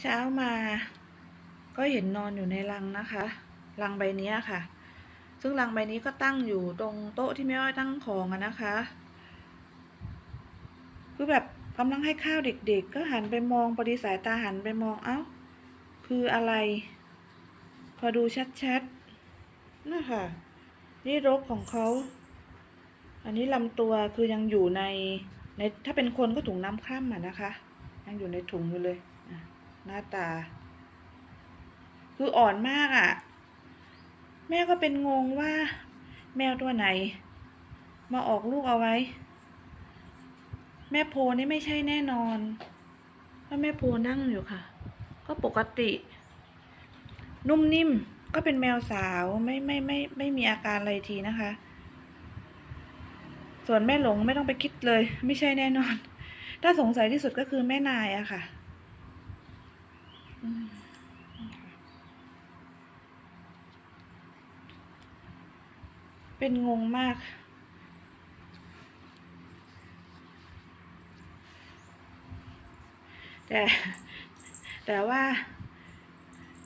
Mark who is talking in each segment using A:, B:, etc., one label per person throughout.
A: เช้ามาก็เห็นนอนอยู่ในรังนะคะรังใบเนี้ยค่ะ ซึ่งรังใบนี้ก็ตั้งอยู่ตรงโต๊ะที่แม่อ้อยตั้งของนะคะ คือแบบกำลังให้ข้าวเด็กๆ ก็หันไปมองพอดีสายตาหันไปมองเอ้า คืออะไร พอดูชัดๆน่ะค่ะนี่รกของเขา อันนี้ลำตัวคือยังอยู่ในในถ้าเป็นคนก็ถุงน้ำคร่ำอะนะคะ ยังอยู่ในถุงอยู่เลย หน้าตา คืออ่อนมากอะ่ะ แม่ก็เป็นงงว่า แมวตัวไหน มาออกลูกเอาไว้ แม่โพนี่ไม่ใช่แน่นอนเพราะแม่โพนั่งอยู่ค่ะ ก็ปกติ นุ่มนิ่มก็เป็นแมวสาวไม่ไม่ไม่ไม่มีอาการอะไรทีนะคะ ส่วนแม่หลงไม่ต้องไปคิดเลย ไม่ใช่แน่นอน ถ้าสงสัยที่สุดก็คือแม่นายอะค่ะ เป็นงงมาก แต่แต่ว่า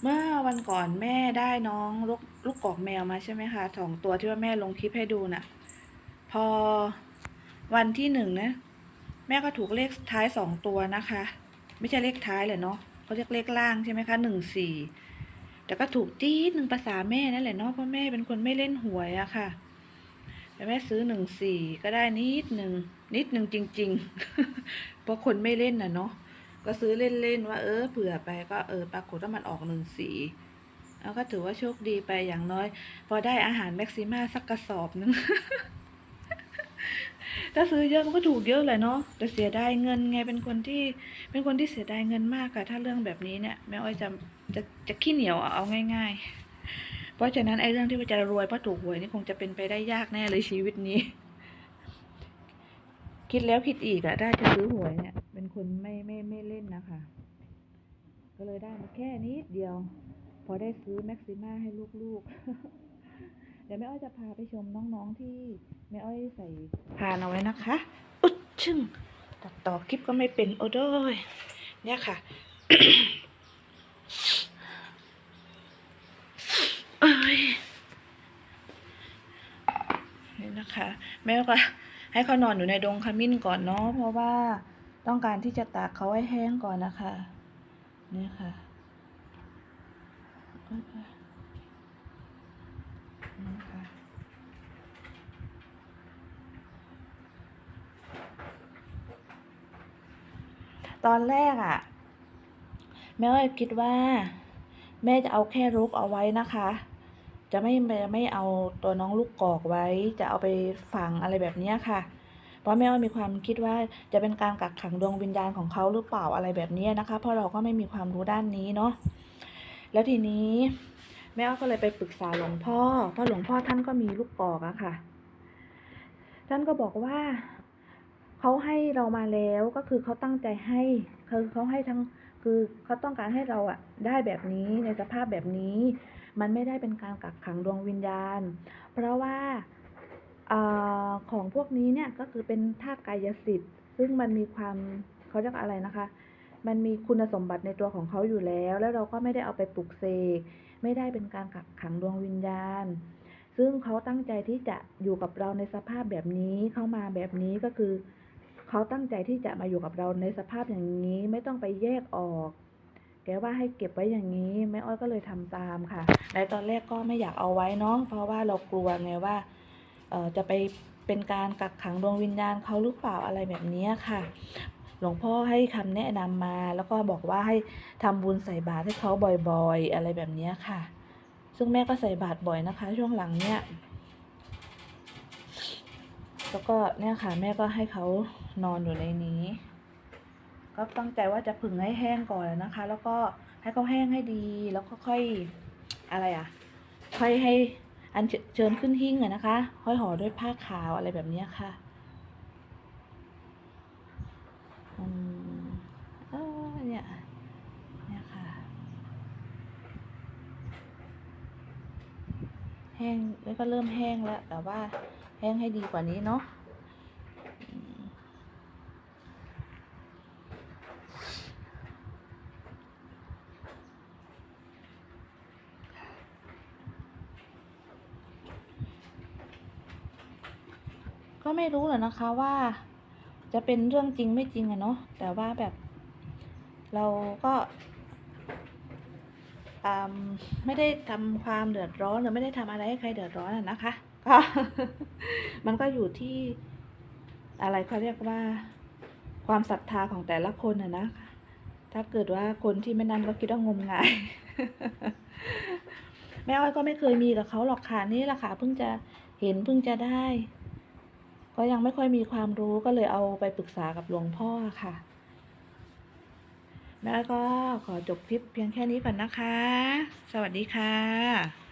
A: เมื่อวันก่อนแม่ได้น้องลูกลูกกอกแมวมาใช่ไหมคะสองตัวที่ว่าแม่ลงคลิปให้ดูน่ะ พอวันที่หนึ่งนะ แม่ก็ถูกเลขท้ายสองตัวนะคะ ไม่ใช่เลขท้ายเลยเนาะเขาเรียกเลขล่างใช่ไหมคะหนึ่งสี่แต่ก็ถูกจี๊ดหนึ่งภาษาแม่นั่นแหละเนาะเพราะแม่เป็นคนไม่เล่นหวยอะค่ะ แต่แม่ซื้อหนึ่งสี่ก็ได้นิดหนึ่งนิดหนึ่งจริง ๆ เพราะคนไม่เล่นน่ะเนาะก็ซื้อเล่น ๆ ว่าเออเผื่อไปก็เออปรากฏว่ามันออกหนึ่งสี่แล้วก็ถือว่าโชคดีไปอย่างน้อย พอได้อาหารแม็กซิมาสักกระสอบนึงถ้าซื้อเยอะมันก็ถูกเยอะเลยเนาะแต่เสียดายเงินไงเป็นคนที่เป็นคนที่เสียดายเงินมากค่ะถ้าเรื่องแบบนี้เนี่ยแม่อ้อยจะจะจะขี้เหนียวเอาง่าย ๆ เพราะฉะนั้นไอ้เรื่องที่ว่าจะรวยเพราะถูกหวยนี่คงจะเป็นไปได้ยากแน่เลยชีวิตนี้ คิดแล้วคิดอีกอะได้จะซื้อหวยเนี่ย เป็นคนไม่ไม่ไม่เล่นนะคะ ก็เลยได้มาแค่นิดเดียว พอได้ซื้อแม็กซิม่าให้ลูกๆ เดี๋ยวแม่อ้อยจะพาไปชมน้องๆที่แม่อ้อยใส่พานเอาไว้นะคะอุ๊ดชึ่งตัดต่อคลิปก็ไม่เป็นโอ้โดยเนี่ยค่ะ เอ้ยนี่นะคะ แม่ก็ให้เขานอนอยู่ในดงขมิ้นก่อนเนาะเพราะว่าต้องการที่จะตากเขาให้แห้งก่อนนะคะนี่ค่ะนี่ค่ะตอนแรกอะ่ะ แม่ก็คิดว่า แม่จะเอาแค่รุกเอาไว้นะคะ จะไม่จะไม่เอาตัวน้องลูกกอกไว้ จะเอาไปฝังอะไรแบบนี้ค่ะ เพราะแม่ก็มีความคิดว่าจะเป็นการกักขังดวงวิญญาณของเขาหรือเปล่าอะไรแบบนี้นะคะ เพราะเราก็ไม่มีความรู้ด้านนี้เนาะแล้วทีนี้แม่ก็เลยไปปรึกษาหลวงพ่อ เพราะหลวงพ่อท่านก็มีลูกกอกอะค่ะ ท่านก็บอกว่าเขาให้เรามาแล้วก็คือเขาตั้งใจให้คือเขาให้ทั้งคือเขาต้องการให้เราอะได้แบบนี้ในสภาพแบบนี้ มันไม่ได้เป็นการกักขังดวงวิญญาณ เพราะว่าอของพวกนี้เนี่ยก็คือเป็นธาตุกายสิทธิ์ ซึ่งมันมีความเขาเรียกอะไรนะคะ มันมีคุณสมบัติในตัวของเขาอยู่แล้ว แล้วเราก็ไม่ได้เอาไปปลุกเสก ไม่ได้เป็นการกักขังดวงวิญญาณ ซึ่งเขาตั้งใจที่จะอยู่กับเราในสภาพแบบนี้ เข้ามาแบบนี้ก็คือ เขาตั้งใจที่จะมาอยู่กับเราในสภาพอย่างนี้ ไม่ต้องไปแยกออก แกว่าให้เก็บไว้อย่างนี้แม่อ้อยก็เลยทำตามค่ะ ในตอนแรกก็ไม่อยากเอาไว้เนาะเพราะว่าเรากลัวไงว่าเออจะไปเป็นการกักขังดวงวิญญาณเขาหรือเปล่าอะไรแบบนี้ค่ะ หลวงพ่อให้คำแนะนำมา แล้วก็บอกว่าให้ทำบุญใส่บาตรให้เขาบ่อยๆ อะไรแบบนี้ค่ะ ซึ่งแม่ก็ใส่บาตรบ่อยนะคะ ช่วงหลังเนี้ยแล้วก็เนี่ยค่ะแม่ก็ให้เขานอนอยู่ในนี้ ก็ตั้งใจว่าจะผึ่งให้แห้งก่อนนะคะ แล้วก็ให้เขาแห้งให้ดี แล้วก็ค่อยอะไรอะ ค่อยให้อันเชิญขึ้นหิ้งอะนะคะ ค่อยห่อด้วยผ้าขาวอะไรแบบนี้ค่ะอืมเออเนี่ยเนี่ยค่ะ แห้งแล้วก็เริ่มแห้งแล้ว แต่ว่าแห้งให้ดีกว่านี้เนาะ ก็ไม่รู้หรอกนะคะว่า จะเป็นเรื่องจริงไม่จริงอะเนาะแต่ว่าแบบ เราก็ไม่ได้ทำความเดือดร้อนหรือไม่ได้ทำอะไรให้ใครเดือดร้อนอะนะคะ ก็มันก็อยู่ที่อะไรเขาเรียกว่าความศรัทธาของแต่ละคนอะนะถ้าเกิดว่าคนที่ไม่นั่นก็คิดว่างมงาย แม่อ้อยก็ไม่เคยมีกับเขาหรอกค่ะนี่แหละค่ะเพิ่งจะเห็นเพิ่งจะได้ ก็ยังไม่ค่อยมีความรู้ก็เลยเอาไปปรึกษากับหลวงพ่อค่ะแล้วก็ขอจบคลิปเพียงแค่นี้ก่อนนะคะ สวัสดีค่ะ